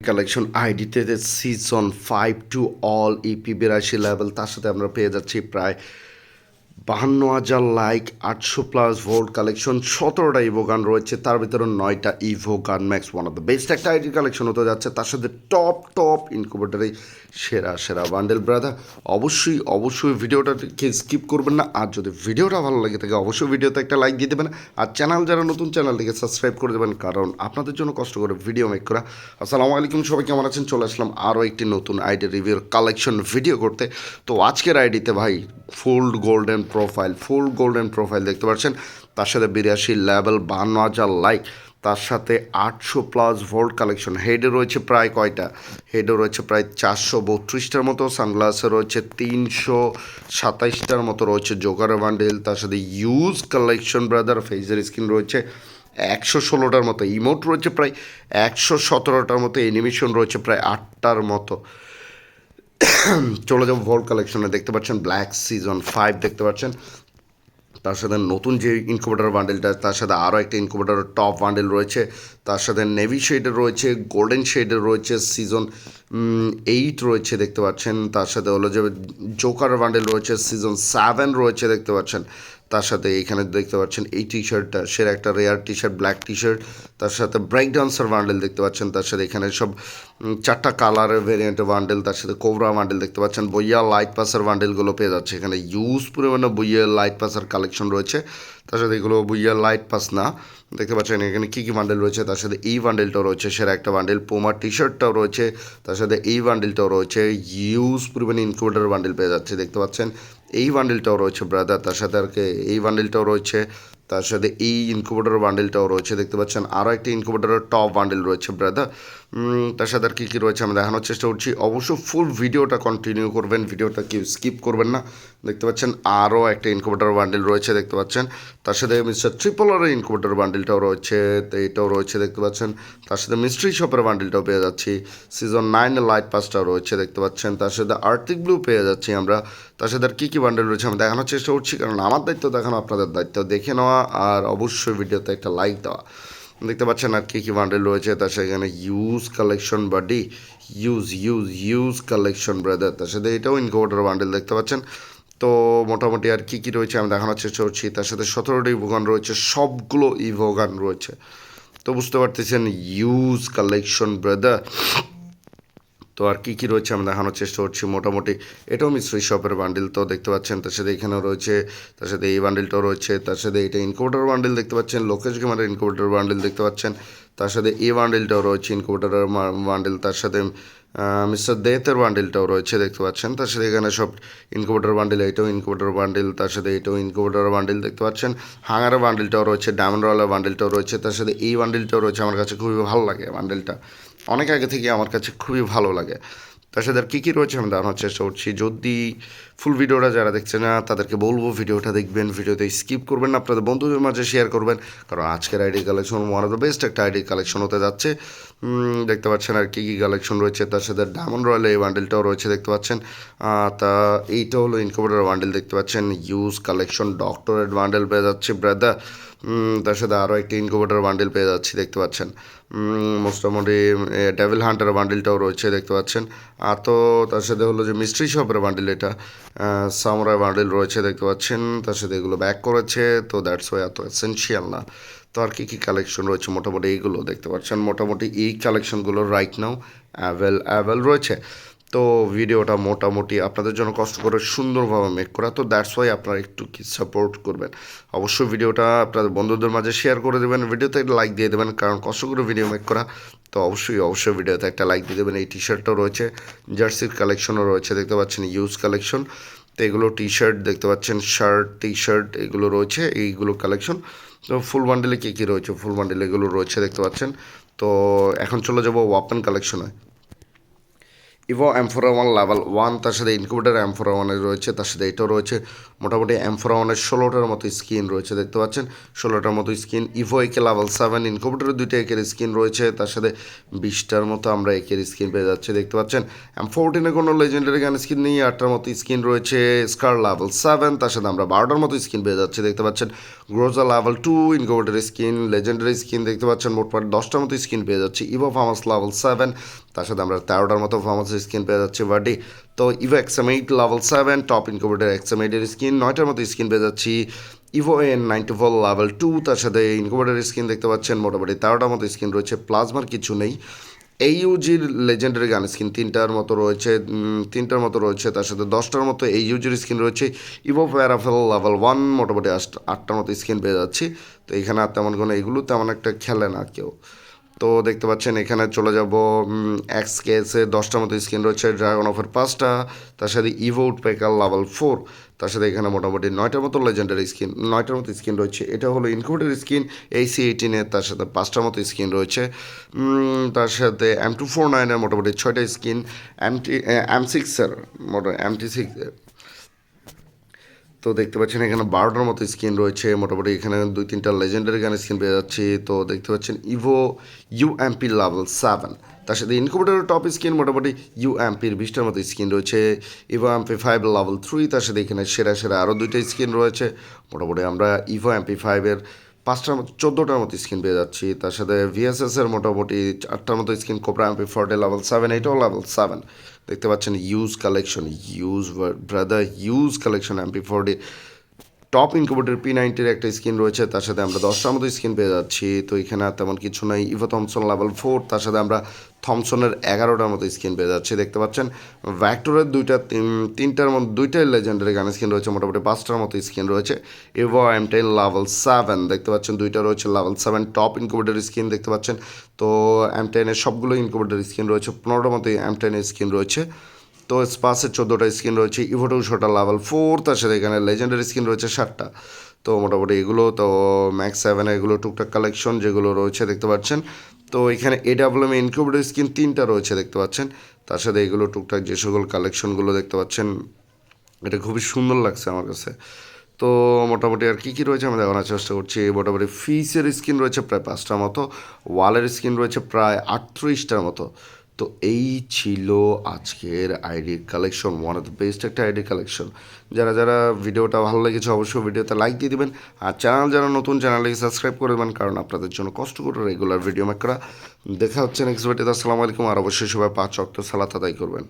Collection আইডিতে season five to all EP বিরাশি level তার সাথে আমরা পেয়ে যাচ্ছি প্রায় বাহান্ন হাজার লাইক, আটশো প্লাস ভোল্ট কালেকশন, সতেরোটা ইভো গান রয়েছে। তার ভিতরে নয়টা evo gun, max one of the best. একটা আইডি কালেকশন হতে যাচ্ছে, তার সাথে টপ টপ ইনকুবেটারে সেরা সেরা বান্ডেল, ব্রাদার। অবশ্যই অবশ্যই ভিডিওটাকে স্কিপ করবেন না। আর যদি ভিডিওটা ভালো লাগে থাকে অবশ্যই ভিডিওতে একটা লাইক দিয়ে দেবেন। আর চ্যানেল যারা নতুন চ্যানেল চ্যানেলটিকে সাবস্ক্রাইব করে দেবেন, কারণ আপনাদের জন্য কষ্ট করে ভিডিও মেক করা। আসসালামু আলাইকুম, সবাই কেমন আছেন? চলে আসলাম আরও একটি নতুন আইডি রিভিউর কালেকশন ভিডিও করতে। তো আজকের আইডিতে ভাই, full golden profile full golden profile দেখতে পাচ্ছেন। তার সাথে বিরাশি লেভেল বান্ন হাজার লাইক তার সাথে আটশো প্লাস ভোল্ট কালেকশন হেডে রয়েছে প্রায় কয়টা? হেডে রয়েছে প্রায় চারশো বত্রিশটার মতো সানগ্লাসে রয়েছে তিনশো সাতাইশটার মতো রয়েছে জোকার বান্ডেল তার সাথে ইউজ কালেকশন ব্রাদার ফেজের স্ক্রিন রয়েছে একশো ষোলোটার মতো। ইমোট রয়েছে প্রায় একশো সতেরোটার মতো। অ্যানিমেশন রয়েছে প্রায় আটটার মতো। চলে যাব ভোল্ট কালেকশনে দেখতে পাচ্ছেন ব্ল্যাক সিজন ফাইভ দেখতে পাচ্ছেন। তার সাথে নতুন যে ইনকুবেটার বান্ডেলটা তার সাথে আরও একটা ইনকুবেটার টপ বান্ডেল রয়েছে। তার সাথে নেভি শেডের রয়েছে গোল্ডেন শেডের রয়েছে সিজন এইট রয়েছে দেখতে পাচ্ছেন। তার সাথে হলো যে জোকার বান্ডেল রয়েছে সিজন সেভেন রয়েছে দেখতে পাচ্ছেন। তার সাথে এখানে দেখতে পাচ্ছেন এই টি শার্টটা সেরা একটা rare T shirt black T shirt তার সাথে ব্রেক ডান্সার বান্ডেল দেখতে পাচ্ছেন, তার সাথে এখানে সব চারটা কালারের ভেরিয়েন্টের বান্ডেল তার সাথে কোবরা বান্ডেল দেখতে পাচ্ছেন, বইয়া লাইট পাসার বান্ডেলগুলো পেয়ে যাচ্ছে এখানে। ইউজ পরিমাণে বইয়া লাইট পাসার কালেকশন রয়েছে, তার সাথে এগুলো বইয়া লাইট পাস না। দেখতে পাচ্ছেন এখানে কী কী বান্ডেল রয়েছে, তার সাথে এই বান্ডেলটাও রয়েছে, সেরা একটা বান্ডেল পোমার টি শার্টটাও রয়েছে, তার সাথে এই বান্ডেলটাও রয়েছে। ইউজ পরিমাণে ইনকিউবেটার বান্ডেল পেয়ে যাচ্ছে, দেখতে পাচ্ছেন। এই বান্ডেলটাও রয়েছে ব্রাদার তার সাথে আর এই বান্ডেলটাও রয়েছে। তার সাথে এই ইনকিউবেটর বান্ডেলটাও রয়েছে। দেখতে পাচ্ছেন আরও একটা ইনকিউবেটরের টপ বান্ডেল রয়েছে ব্রাদার তার সাথে আর কী কী রয়েছে আমি দেখানোর চেষ্টা করছি। অবশ্য ফুল ভিডিওটা কন্টিনিউ করবেন ভিডিওটা কেউ স্কিপ করবেন না। দেখতে পাচ্ছেন আরও একটা ইনকিউবেটর বান্ডেল রয়েছে, দেখতে পাচ্ছেন। তার সাথে মিস্টার ট্রিপলারের ইনকিউবেটর বান্ডেলটাও রয়েছে, তো এটাও রয়েছে, দেখতে পাচ্ছেন। তার সাথে মিস্ট্রি শপের বান্ডেলটাও পেয়ে যাচ্ছি। সিজন নাইনের লাইট পাসটাও রয়েছে, দেখতে পাচ্ছেন। তার সাথে আর্থিক ব্লু পেয়ে যাচ্ছি আমরা। তার সাথে আর কী কী বান্ডেল রয়েছে আমি দেখানোর চেষ্টা করছি, কারণ আমার দায়িত্ব দেখানো, আপনাদের দায়িত্ব দেখে নেওয়া। আর অবশ্যই ভিডিওতে একটা লাইক দেওয়া। দেখতে পাচ্ছেন আর কী কী বান্ডেল রয়েছে, তার সেখানে use collection buddy use use use collection brother তার সাথে এটাও ইনকোভার্টার বান্ডেল দেখতে পাচ্ছেন। তো মোটামুটি আর কী কী রয়েছে আমি দেখানোর চেষ্টা করছি, তার সাথে সতেরোটি ইভোগান রয়েছে, সবগুলো ইভোগান রয়েছে। তো বুঝতে পারতেছেন ইউজ কালেকশন ব্রাদার তো আর কী কী রয়েছে আমি দেখানোর চেষ্টা করছি। মোটামুটি এটাও মিশ্রি শপের বান্ডিল তো দেখতে পাচ্ছেন। তার সাথে এখানেও রয়েছে, তার সাথে এই বান্ডিলটাও রয়েছে, তার সাথে এটা ইনকোভার্টার বান্ডিল দেখতে পাচ্ছেন লোকেশ গেমারের ইনকোভার্টার বান্ডিল দেখতে পাচ্ছেন, তার সাথে এই বান্ডিলটাও রয়েছে ইনকোভার্টারের বান্ডিল তার সাথে মিস্টার দেতের বান্ডিলটাও রয়েছে দেখতে পাচ্ছেন। তার সাথে এখানে সব ইনকোভার্টার বান্ডিল এটাও ইনকোভার্টার বান্ডিল তার সাথে এটাও ইনকোভার্টার বান্ডিল দেখতে পাচ্ছেন। হাঙারের বান্ডিলটাও রয়েছে ডায়মন্ড রয়্যালের বান্ডিলটাও রয়েছে, তার সাথে এই বান্ডিলটাও রয়েছে, আমার কাছে খুবই ভালো লাগে বান্ডিলটা অনেক আগে থেকে আমার কাছে খুবই ভালো লাগে। তার সাথে আর কী কী রয়েছে আমি দেখানোর চেষ্টা করছি। যদি ফুল ভিডিওটা যারা দেখছে না, তাদেরকে বলব ভিডিওটা দেখবেন ভিডিওতে স্কিপ করবেন না, আপনাদের বন্ধুদের মাঝে শেয়ার করবেন। কারণ আজকের ID collection one of the best একটা আইডি কালেকশন হতে যাচ্ছে। দেখতে পাচ্ছেন আর কী কী কালেকশন রয়েছে। তার সাথে ডায়মন্ড রয়্যাল এই বান্ডেলটাও রয়েছে দেখতে পাচ্ছেন। তা এইটা হলো ইনকোভারের বান্ডেল দেখতে পাচ্ছেন। ইউজ কালেকশন ডক্টরেট বান্ডেল পেয়ে যাচ্ছে ব্রাদার তার সাথে আরও একটি ইনকোভেটার বান্ডেল পেয়ে যাচ্ছি দেখতে পাচ্ছেন। উম, মোটামুটি ডেভিল হান্টার বান্ডেলটাও রয়েছে দেখতে পাচ্ছেন। আর তো তার সাথে হলো যে মিস্ট্রি শপের বান্ডেল এটা সামরাই বান্ডেল রয়েছে দেখতে পাচ্ছেন। তার সাথে এগুলো ব্যাক করেছে তো দ্যাটস ওয়াই এত এসেন্সিয়াল না। তো আর কী কী কালেকশন রয়েছে মোটামুটি এইগুলো দেখতে পাচ্ছেন। মোটামুটি এই কালেকশনগুলো রাইট নাও অ্যাভেল অ্যাভেল রয়েছে। তো ভিডিওটা মোটামুটি আপনাদের জন্য কষ্ট করে সুন্দরভাবে মেক করা। তো দ্যাটস ওয়াই আপনারা একটু কি সাপোর্ট করবেন। অবশ্যই ভিডিওটা আপনাদের বন্ধুদের মাঝে শেয়ার করে দেবেন। ভিডিওতে একটা লাইক দিয়ে দেবেন, কারণ কষ্ট করে ভিডিও মেক করা। তো অবশ্যই অবশ্যই ভিডিওতে একটা লাইক দিয়ে দেবেন। এই টি শার্টটাও রয়েছে জার্সির কালেকশনও রয়েছে, দেখতে পাচ্ছেন ইউজ কালেকশন তো এগুলো টি শার্ট দেখতে পাচ্ছেন শার্ট টি শার্ট এগুলো রয়েছে, এইগুলো কালেকশন তো ফুল বান্ডেলে কী কী রয়েছে? ফুল বান্ডেলে এগুলো রয়েছে দেখতে পাচ্ছেন। তো এখন চলে যাব ওয়াপেন কালেকশনে ইভো এমফোরা ওয়ান লেভেল ওয়ান তার সাথে ইনকিউবেটার এমফোরা ওয়ানের রয়েছে, তার সাথে এটাও রয়েছে। মোটামুটি এমফোরা ওয়ানের ষোলোটার মতো স্কিন রয়েছে, দেখতে পাচ্ছেন? ষোলোটার মতো skin evo AK level seven ইনকিউবেটারের দুইটা একের স্কিন রয়েছে, তার সাথে বিশটার মতো আমরা একের স্কিন পেয়ে যাচ্ছি, দেখতে পাচ্ছেন? এম ফোরটিনে কোনো লেজেন্ডারি গান স্কিন নেই, আটটার মতো স্কিন রয়েছে স্কার লেভেল সেভেন তার সাথে আমরা বারোটার মতো স্কিন পেয়ে যাচ্ছি, দেখতে পাচ্ছেন? Groza level two incubator skin legendary skin দেখতে পাচ্ছেন? মোটমাট দশটার মতো স্কিন পেয়ে যাচ্ছি ইভো ফার্মাস লেভেল সেভেন তার সাথে আমরা তেরোটার মতো ফার্মাসি স্কিন পেয়ে যাচ্ছি বাডি তো evo XM eight level seven top incubator XM এইটের স্কিন নয়টার মতো স্কিন পেয়ে যাচ্ছি evo N ninety four level two তার সাথে ইনকুবেটার স্কিন দেখতে পাচ্ছেন। মোটামুটি তেরোটার মতো স্কিন রয়েছে প্লাজমার কিছু নেই। এই ইউজির লেজেন্ডারি গান স্কিন তিনটার মতো রয়েছে তিনটার মতো রয়েছে, তার সাথে দশটার মতো এই ইউজির স্কিন রয়েছে। ইভো প্যারাফেল লেভেল ওয়ান মোটামুটি আট- আটটার মতো স্কিন পেয়ে যাচ্ছি। তো এখানে আর তেমন কোনো এগুলো তেমন একটা খেলে না কেউ। তো দেখতে পাচ্ছেন, এখানে চলে যাব এক্স কেসে দশটার মতো স্কিন রয়েছে ড্রাগন অফের পাঁচটা, তার সাথে ইভো উডপেকার লেভেল ফোর তার সাথে এখানে মোটামুটি নয়টার মতো লেজেন্ডারি স্কিন নয়টার মতো স্কিন রয়েছে। এটা হলো ইনকুবেটার স্কিন এইসি এইটিনের তার সাথে পাঁচটার মতো স্কিন রয়েছে। তার সাথে এম টু ফোর নাইনের মোটামুটি ছয়টা স্কিন এম টি এম সিক্সের মোটামুটি এম টি সিক্স তো দেখতে পাচ্ছেন এখানে বারোটার মতো স্ক্রিন রয়েছে। মোটামুটি এখানে দুই, তিনটা লেজেন্ডারি গান স্ক্রিন পেয়ে যাচ্ছি। তো দেখতে পাচ্ছেন evo U UMP level seven তার সাথে ইনকুবেটারের টপ স্ক্রিন মোটামুটি ইউ ইউএমপির বিশটার মতো স্ক্রিন রয়েছে। Evo MP five level three তার সাথে এখানে সেরা সেরা আরও দুইটা স্ক্রিন রয়েছে। মোটামুটি আমরা ইভো এমপি ফাইভের পাঁচটার মতো, চোদ্দোটার মতো স্ক্রিন পেয়ে যাচ্ছি। তার সাথে ভিএসএস এর মোটামুটি আটটার মতো screen cobra MP forty level seven এইটাও লেভেল সেভেন দেখতে পাচ্ছেন use collection use brother use collection MP forty top incubator P নাইনটির একটা স্কিন রয়েছে, তার সাথে আমরা দশটার মতো স্কিন পেয়ে যাচ্ছি। তো এখানে আর তেমন কিছু নাই। ইভো থমসন লেভেল ফোর তার সাথে আমরা থমসনের এগারোটার মতো স্কিন পেয়ে যাচ্ছি। দেখতে পাচ্ছেন ভ্যাক্টরের দুইটা, তিন- তিনটার মধ্যে দুইটাই লেজেন্ডারি গান স্কিন রয়েছে। মোটামুটি পাঁচটার মতো স্কিন রয়েছে। Evo M ten level seven দেখতে পাচ্ছেন, দুইটা রয়েছে level seven top incubator skin দেখতে পাচ্ছেন। তো এম টেনের সবগুলো ইনকুবেটর স্কিন রয়েছে। পনেরোটার মতো এম টেনের স্কিন রয়েছে। তো স্পাসের চোদ্দোটা স্কিন রয়েছে ইভোটৌশোটা লেভেল ফোর তার সাথে এখানে লেজেন্ডারি স্কিন রয়েছে ষাটটা। তো মোটামুটি এগুলো তো ম্যাক্স সেভেনে এগুলো টুকটাক কালেকশন যেগুলো রয়েছে দেখতে পাচ্ছেন। তো এখানে এডাব্লিউএম ইনকিউবেটর স্কিন তিনটা রয়েছে দেখতে পাচ্ছেন। তার সাথে এগুলো টুকটাক যে সকল কালেকশনগুলো দেখতে পাচ্ছেন, এটা খুবই সুন্দর লাগছে আমার কাছে। তো মোটামুটি আর কী কী রয়েছে আমি দেখানোর চেষ্টা করছি। মোটামুটি ফিসের স্কিন রয়েছে প্রায় পাঁচটার মতো ওয়ালের স্কিন রয়েছে প্রায় আটত্রিশটার মতো। তো এই ছিল আজকের ID collection one of the best একটা আইডি কালেকশন যারা যারা ভিডিওটা ভালো লেগেছে অবশ্যই ভিডিওতে লাইক দিয়ে দেবেন। আর চ্যানেল যারা নতুন চ্যানেলকে সাবস্ক্রাইব করে দেবেন, কারণ আপনাদের জন্য কষ্ট করে রেগুলার ভিডিও মেক করা দেখা হচ্ছে নেক্সট ভিডিওতে আসসালামু আলাইকুম। আর অবশ্যই সবাই পাঁচ অক্ট সালাত আদায় করবেন।